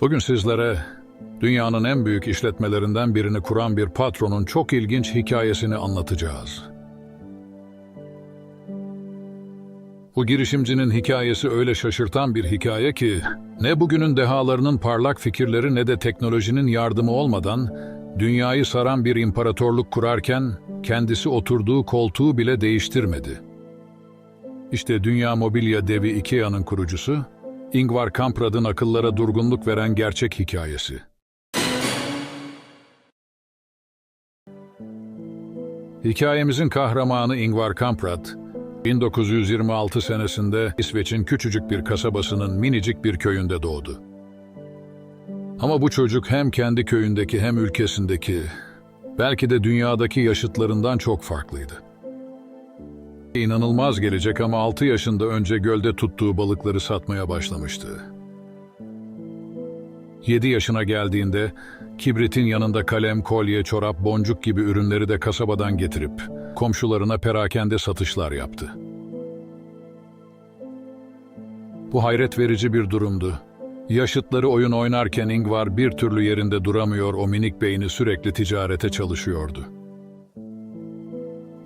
Bugün sizlere dünyanın en büyük işletmelerinden birini kuran bir patronun çok ilginç hikayesini anlatacağız. Bu girişimcinin hikayesi öyle şaşırtan bir hikaye ki, ne bugünün dehalarının parlak fikirleri ne de teknolojinin yardımı olmadan dünyayı saran bir imparatorluk kurarken kendisi oturduğu koltuğu bile değiştirmedi. İşte dünya mobilya devi IKEA'nın kurucusu, Ingvar Kamprad'ın akıllara durgunluk veren gerçek hikayesi. Hikayemizin kahramanı Ingvar Kamprad, 1926 senesinde İsveç'in küçücük bir kasabasının minicik bir köyünde doğdu. Ama bu çocuk hem kendi köyündeki hem ülkesindeki, belki de dünyadaki yaşıtlarından çok farklıydı. İnanılmaz gelecek ama 6 yaşında önce gölde tuttuğu balıkları satmaya başlamıştı. 7 yaşına geldiğinde kibritin yanında kalem, kolye, çorap, boncuk gibi ürünleri de kasabadan getirip komşularına perakende satışlar yaptı. Bu hayret verici bir durumdu. Yaşıtları oyun oynarken Ingvar bir türlü yerinde duramıyor, o minik beyni sürekli ticarete çalışıyordu.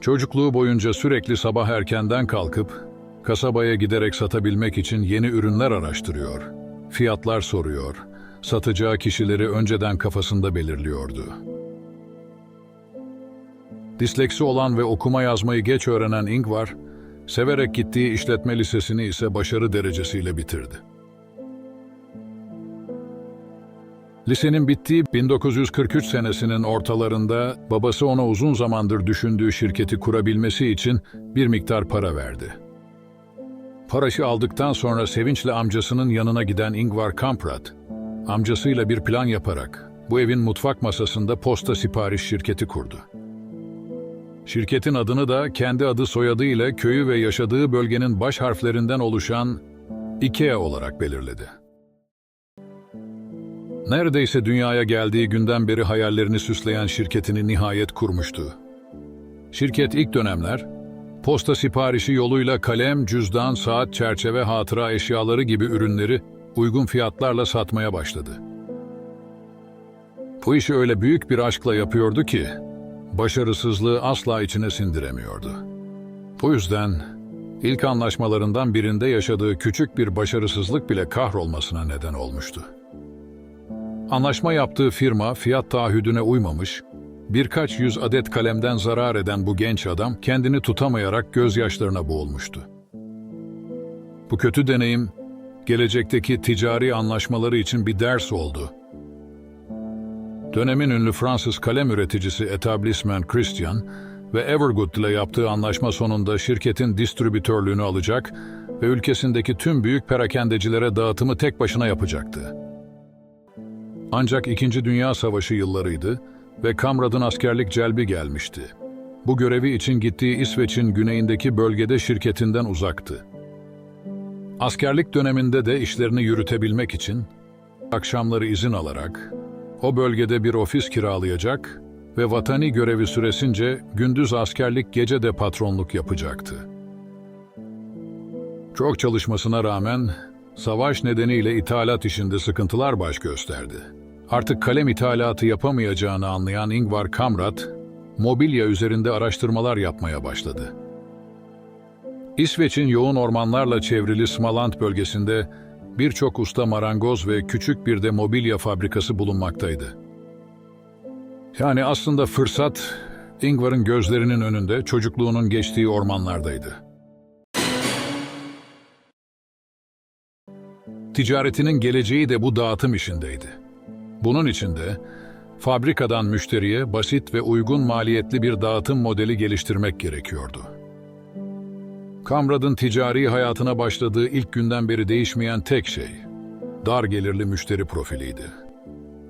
Çocukluğu boyunca sürekli sabah erkenden kalkıp kasabaya giderek satabilmek için yeni ürünler araştırıyor, fiyatlar soruyor, satacağı kişileri önceden kafasında belirliyordu. Disleksi olan ve okuma yazmayı geç öğrenen Ingvar, severek gittiği işletme lisesini ise başarı derecesiyle bitirdi. Lisenin bittiği 1943 senesinin ortalarında babası ona uzun zamandır düşündüğü şirketi kurabilmesi için bir miktar para verdi. Parayı aldıktan sonra sevinçle amcasının yanına giden Ingvar Kamprad, amcasıyla bir plan yaparak bu evin mutfak masasında posta sipariş şirketi kurdu. Şirketin adını da kendi adı soyadı ile köyü ve yaşadığı bölgenin baş harflerinden oluşan IKEA olarak belirledi. Neredeyse dünyaya geldiği günden beri hayallerini süsleyen şirketini nihayet kurmuştu. Şirket ilk dönemler, posta siparişi yoluyla kalem, cüzdan, saat, çerçeve, hatıra eşyaları gibi ürünleri uygun fiyatlarla satmaya başladı. Bu işi öyle büyük bir aşkla yapıyordu ki, başarısızlığı asla içine sindiremiyordu. Bu yüzden ilk anlaşmalarından birinde yaşadığı küçük bir başarısızlık bile kahrolmasına neden olmuştu. Anlaşma yaptığı firma fiyat taahhüdüne uymamış, birkaç yüz adet kalemden zarar eden bu genç adam kendini tutamayarak gözyaşlarına boğulmuştu. Bu kötü deneyim, gelecekteki ticari anlaşmaları için bir ders oldu. Dönemin ünlü Fransız kalem üreticisi Etablissement Christian ve Evergood ile yaptığı anlaşma sonunda şirketin distribütörlüğünü alacak ve ülkesindeki tüm büyük perakendecilere dağıtımı tek başına yapacaktı. Ancak İkinci Dünya Savaşı yıllarıydı ve Kamrad'ın askerlik celbi gelmişti. Bu görevi için gittiği İsveç'in güneyindeki bölgede şirketinden uzaktı. Askerlik döneminde de işlerini yürütebilmek için akşamları izin alarak o bölgede bir ofis kiralayacak ve vatani görevi süresince gündüz askerlik gece de patronluk yapacaktı. Çok çalışmasına rağmen savaş nedeniyle ithalat işinde sıkıntılar baş gösterdi. Artık kalem ithalatı yapamayacağını anlayan Ingvar Kamprad, mobilya üzerinde araştırmalar yapmaya başladı. İsveç'in yoğun ormanlarla çevrili Smaland bölgesinde birçok usta marangoz ve küçük bir de mobilya fabrikası bulunmaktaydı. Yani aslında fırsat Ingvar'ın gözlerinin önünde çocukluğunun geçtiği ormanlardaydı. Ticaretinin geleceği de bu dağıtım işindeydi. Bunun için de fabrikadan müşteriye basit ve uygun maliyetli bir dağıtım modeli geliştirmek gerekiyordu. Kamrad'ın ticari hayatına başladığı ilk günden beri değişmeyen tek şey, dar gelirli müşteri profiliydi.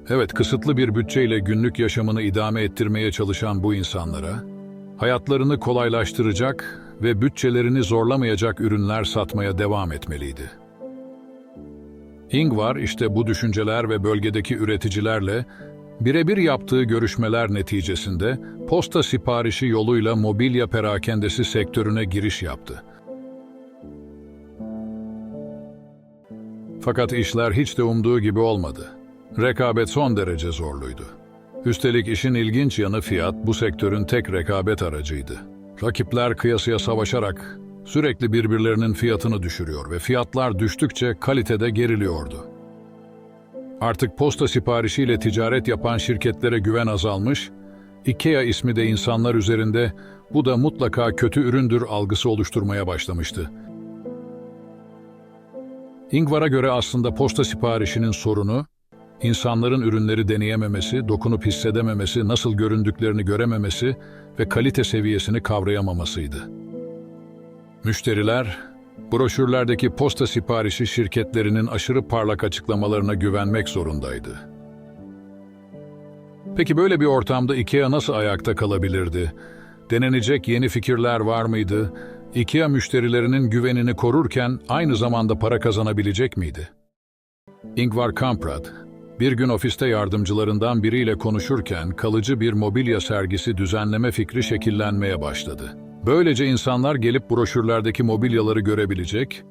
Evet, kısıtlı bir bütçeyle günlük yaşamını idame ettirmeye çalışan bu insanlara, hayatlarını kolaylaştıracak ve bütçelerini zorlamayacak ürünler satmaya devam etmeliydi. Ingvar işte bu düşünceler ve bölgedeki üreticilerle birebir yaptığı görüşmeler neticesinde posta siparişi yoluyla mobilya perakendesi sektörüne giriş yaptı. Fakat işler hiç de umduğu gibi olmadı. Rekabet son derece zorluydu. Üstelik işin ilginç yanı fiyat bu sektörün tek rekabet aracıydı. Rakipler kıyasıya savaşarak sürekli birbirlerinin fiyatını düşürüyor ve fiyatlar düştükçe kalitede geriliyordu. Artık posta siparişiyle ticaret yapan şirketlere güven azalmış, IKEA ismi de insanlar üzerinde bu da mutlaka kötü üründür algısı oluşturmaya başlamıştı. Ingvar'a göre aslında posta siparişinin sorunu, insanların ürünleri deneyememesi, dokunup hissedememesi, nasıl göründüklerini görememesi ve kalite seviyesini kavrayamamasıydı. Müşteriler, broşürlerdeki posta siparişi şirketlerinin aşırı parlak açıklamalarına güvenmek zorundaydı. Peki böyle bir ortamda IKEA nasıl ayakta kalabilirdi? Denenecek yeni fikirler var mıydı? IKEA müşterilerinin güvenini korurken aynı zamanda para kazanabilecek miydi? Ingvar Kamprad, bir gün ofiste yardımcılarından biriyle konuşurken kalıcı bir mobilya sergisi düzenleme fikri şekillenmeye başladı. Böylece insanlar gelip broşürlerdeki mobilyaları görebilecek,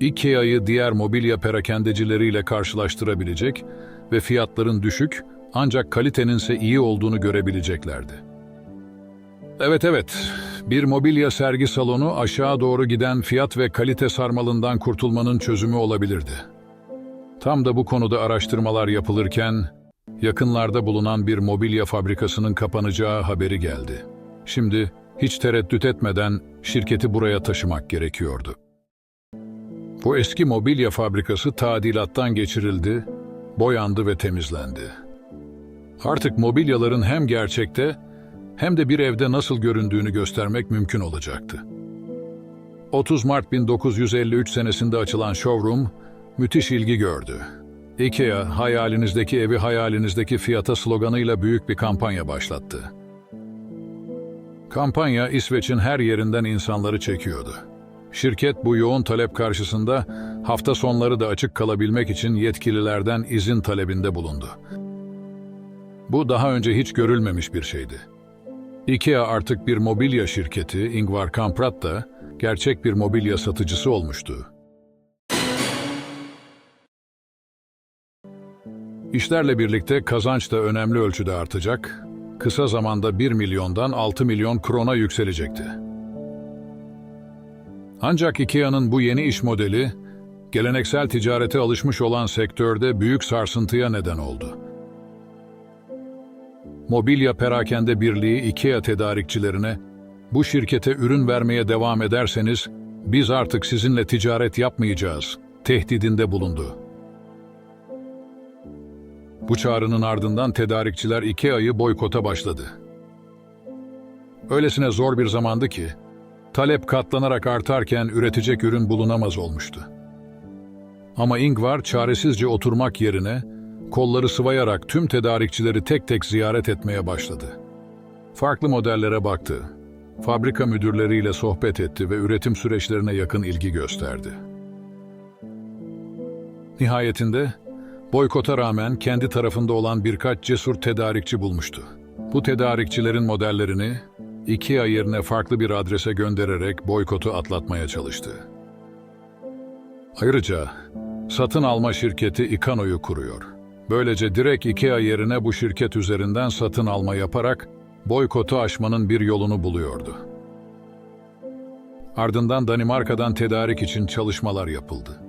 IKEA'yı diğer mobilya perakendecileriyle karşılaştırabilecek ve fiyatların düşük ancak kalitenin ise iyi olduğunu görebileceklerdi. Evet evet, bir mobilya sergi salonu aşağı doğru giden fiyat ve kalite sarmalından kurtulmanın çözümü olabilirdi. Tam da bu konuda araştırmalar yapılırken, yakınlarda bulunan bir mobilya fabrikasının kapanacağı haberi geldi. Şimdi hiç tereddüt etmeden şirketi buraya taşımak gerekiyordu. Bu eski mobilya fabrikası tadilattan geçirildi, boyandı ve temizlendi. Artık mobilyaların hem gerçekte hem de bir evde nasıl göründüğünü göstermek mümkün olacaktı. 30 Mart 1953 senesinde açılan showroom müthiş ilgi gördü. IKEA, hayalinizdeki evi hayalinizdeki fiyata sloganıyla büyük bir kampanya başlattı. Kampanya İsveç'in her yerinden insanları çekiyordu. Şirket bu yoğun talep karşısında hafta sonları da açık kalabilmek için yetkililerden izin talebinde bulundu. Bu daha önce hiç görülmemiş bir şeydi. IKEA artık bir mobilya şirketi, Ingvar Kamprad da gerçek bir mobilya satıcısı olmuştu. İşlerle birlikte kazanç da önemli ölçüde artacak, kısa zamanda 1 milyondan 6 milyon krona yükselecekti. Ancak IKEA'nın bu yeni iş modeli, geleneksel ticarete alışmış olan sektörde büyük sarsıntıya neden oldu. Mobilya Perakende Birliği IKEA tedarikçilerine, bu şirkete ürün vermeye devam ederseniz, biz artık sizinle ticaret yapmayacağız, tehdidinde bulundu. Bu çağrının ardından tedarikçiler IKEA'yı boykota başladı. Öylesine zor bir zamandı ki, talep katlanarak artarken üretecek ürün bulunamaz olmuştu. Ama Ingvar çaresizce oturmak yerine, kolları sıvayarak tüm tedarikçileri tek tek ziyaret etmeye başladı. Farklı modellere baktı, fabrika müdürleriyle sohbet etti ve üretim süreçlerine yakın ilgi gösterdi. Nihayetinde boykota rağmen kendi tarafında olan birkaç cesur tedarikçi bulmuştu. Bu tedarikçilerin modellerini IKEA yerine farklı bir adrese göndererek boykotu atlatmaya çalıştı. Ayrıca satın alma şirketi Ikano'yu kuruyor. Böylece direkt IKEA yerine bu şirket üzerinden satın alma yaparak boykotu aşmanın bir yolunu buluyordu. Ardından Danimarka'dan tedarik için çalışmalar yapıldı.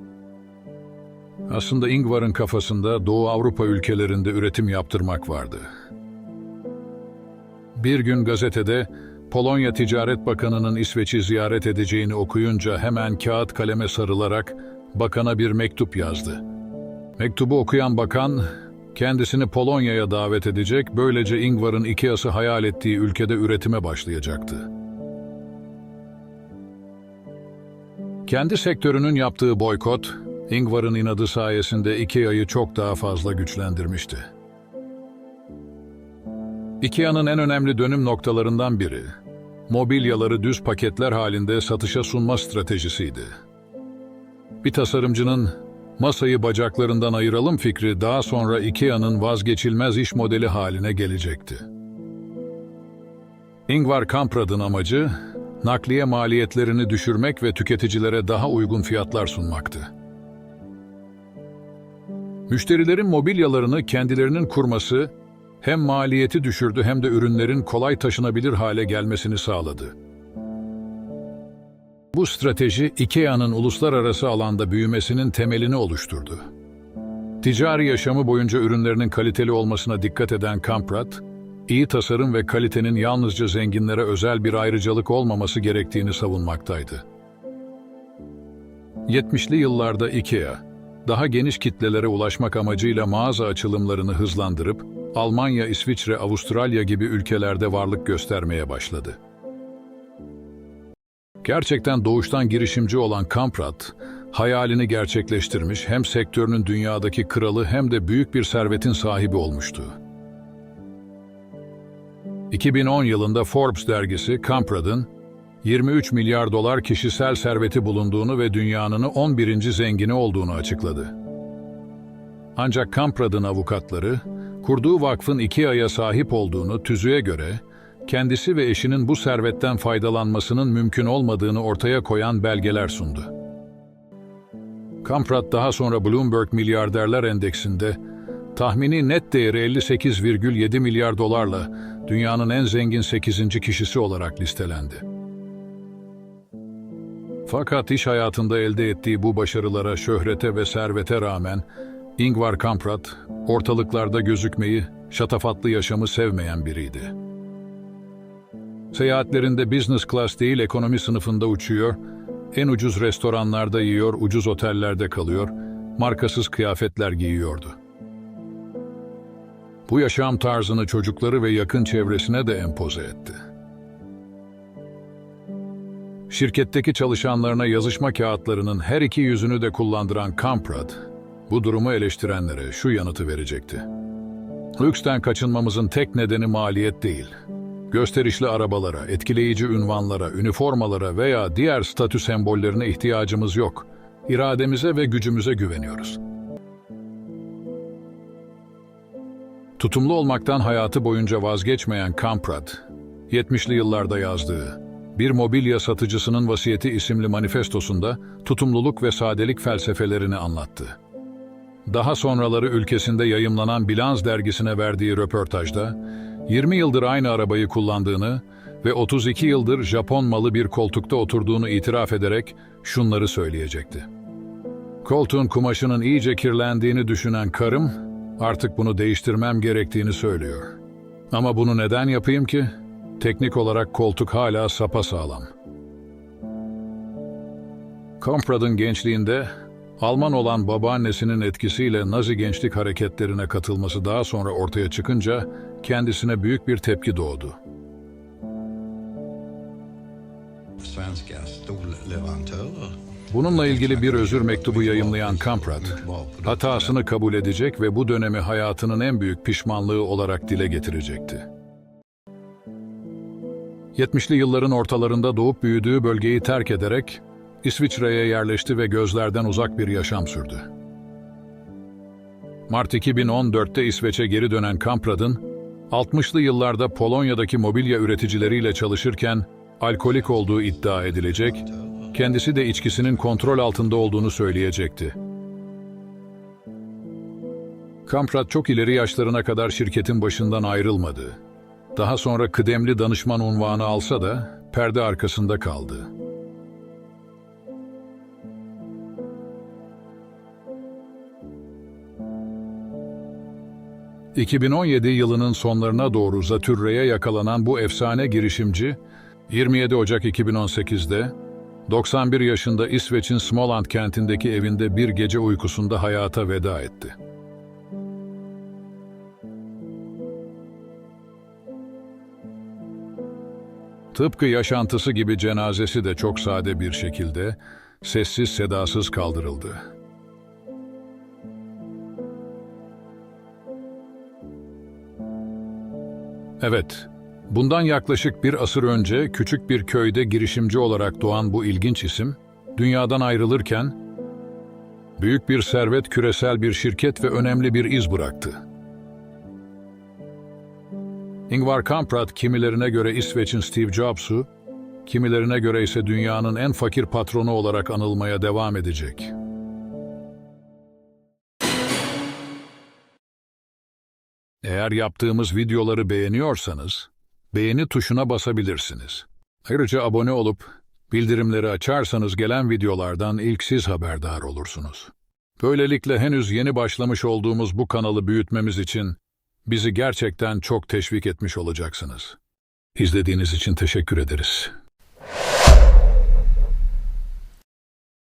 Aslında Ingvar'ın kafasında Doğu Avrupa ülkelerinde üretim yaptırmak vardı. Bir gün gazetede Polonya Ticaret Bakanı'nın İsveç'i ziyaret edeceğini okuyunca hemen kağıt kaleme sarılarak bakana bir mektup yazdı. Mektubu okuyan bakan kendisini Polonya'ya davet edecek, böylece Ingvar'ın IKEA'sı hayal ettiği ülkede üretime başlayacaktı. Kendi sektörünün yaptığı boykot, Ingvar'ın inadı sayesinde IKEA'yı çok daha fazla güçlendirmişti. IKEA'nın en önemli dönüm noktalarından biri, mobilyaları düz paketler halinde satışa sunma stratejisiydi. Bir tasarımcının masayı bacaklarından ayıralım fikri daha sonra IKEA'nın vazgeçilmez iş modeli haline gelecekti. Ingvar Kamprad'ın amacı, nakliye maliyetlerini düşürmek ve tüketicilere daha uygun fiyatlar sunmaktı. Müşterilerin mobilyalarını kendilerinin kurması hem maliyeti düşürdü hem de ürünlerin kolay taşınabilir hale gelmesini sağladı. Bu strateji IKEA'nın uluslararası alanda büyümesinin temelini oluşturdu. Ticari yaşamı boyunca ürünlerinin kaliteli olmasına dikkat eden Kamprad, iyi tasarım ve kalitenin yalnızca zenginlere özel bir ayrıcalık olmaması gerektiğini savunmaktaydı. 70'li yıllarda IKEA, daha geniş kitlelere ulaşmak amacıyla mağaza açılımlarını hızlandırıp, Almanya, İsviçre, Avustralya gibi ülkelerde varlık göstermeye başladı. Gerçekten doğuştan girişimci olan Kamprad, hayalini gerçekleştirmiş hem sektörünün dünyadaki kralı hem de büyük bir servetin sahibi olmuştu. 2010 yılında Forbes dergisi Kamprad'ın 23 milyar dolar kişisel serveti bulunduğunu ve dünyanın 11. zengini olduğunu açıkladı. Ancak Kamprad'ın avukatları, kurduğu vakfın IKEA'ya sahip olduğunu tüzüğe göre, kendisi ve eşinin bu servetten faydalanmasının mümkün olmadığını ortaya koyan belgeler sundu. Kamprad daha sonra Bloomberg Milyarderler Endeksinde tahmini net değeri 58,7 milyar dolarla dünyanın en zengin 8. kişisi olarak listelendi. Fakat iş hayatında elde ettiği bu başarılara, şöhrete ve servete rağmen Ingvar Kamprad ortalıklarda gözükmeyi, şatafatlı yaşamı sevmeyen biriydi. Seyahatlerinde business class değil ekonomi sınıfında uçuyor, en ucuz restoranlarda yiyor, ucuz otellerde kalıyor, markasız kıyafetler giyiyordu. Bu yaşam tarzını çocukları ve yakın çevresine de empoze etti. Şirketteki çalışanlarına yazışma kağıtlarının her iki yüzünü de kullandıran Kamprad, bu durumu eleştirenlere şu yanıtı verecekti. Lüksten kaçınmamızın tek nedeni maliyet değil. Gösterişli arabalara, etkileyici ünvanlara, üniformalara veya diğer statü sembollerine ihtiyacımız yok. İrademize ve gücümüze güveniyoruz. Tutumlu olmaktan hayatı boyunca vazgeçmeyen Kamprad, 70'li yıllarda yazdığı Bir Mobilya Satıcısının Vasiyeti isimli manifestosunda tutumluluk ve sadelik felsefelerini anlattı. Daha sonraları ülkesinde yayımlanan Bilans dergisine verdiği röportajda, 20 yıldır aynı arabayı kullandığını ve 32 yıldır Japon malı bir koltukta oturduğunu itiraf ederek şunları söyleyecekti. Koltuğun kumaşının iyice kirlendiğini düşünen karım, artık bunu değiştirmem gerektiğini söylüyor. Ama bunu neden yapayım ki? Teknik olarak koltuk hala sapasağlam. Komprad'ın gençliğinde Alman olan babaannesinin etkisiyle Nazi gençlik hareketlerine katılması daha sonra ortaya çıkınca kendisine büyük bir tepki doğdu. Bununla ilgili bir özür mektubu yayımlayan Kamprad, hatasını kabul edecek ve bu dönemi hayatının en büyük pişmanlığı olarak dile getirecekti. 70'li yılların ortalarında doğup büyüdüğü bölgeyi terk ederek İsviçre'ye yerleşti ve gözlerden uzak bir yaşam sürdü. Mart 2014'te İsveç'e geri dönen Kamprad'ın, 60'lı yıllarda Polonya'daki mobilya üreticileriyle çalışırken alkolik olduğu iddia edilecek, kendisi de içkisinin kontrol altında olduğunu söyleyecekti. Kamprad çok ileri yaşlarına kadar şirketin başından ayrılmadı. Daha sonra kıdemli danışman unvanı alsa da perde arkasında kaldı. ...2017 yılının sonlarına doğru Zatürre'ye yakalanan bu efsane girişimci... ...27 Ocak 2018'de... ...91 yaşında İsveç'in Småland kentindeki evinde bir gece uykusunda hayata veda etti. Tıpkı yaşantısı gibi cenazesi de çok sade bir şekilde, sessiz sedasız kaldırıldı. Evet, bundan yaklaşık bir asır önce küçük bir köyde girişimci olarak doğan bu ilginç isim, dünyadan ayrılırken, büyük bir servet, küresel bir şirket ve önemli bir iz bıraktı. Ingvar Kamprad kimilerine göre İsveç'in Steve Jobs'u, kimilerine göre ise dünyanın en fakir patronu olarak anılmaya devam edecek. Eğer yaptığımız videoları beğeniyorsanız, beğeni tuşuna basabilirsiniz. Ayrıca abone olup, bildirimleri açarsanız gelen videolardan ilk siz haberdar olursunuz. Böylelikle henüz yeni başlamış olduğumuz bu kanalı büyütmemiz için bizi gerçekten çok teşvik etmiş olacaksınız. İzlediğiniz için teşekkür ederiz.